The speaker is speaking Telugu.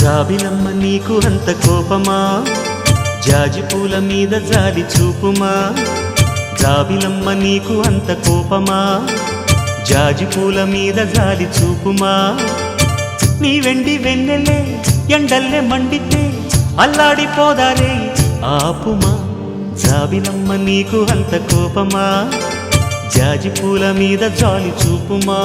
జాబిలమ్మ నీకు అంత కోపమా? జాజి పూల మీద జాలి చూపుమా? జాబిలమ్మ నీకు అంత కోపమా? జాజి పూల మీద జాలి చూపుమా? నీ వెండి వెన్నెలే ఎండల్లే మండితే అల్లాడిపోదారే ఆపుమా? జాబిలమ్మ నీకు అంత కోపమా? జాజి పూల మీద జాలి చూపుమా?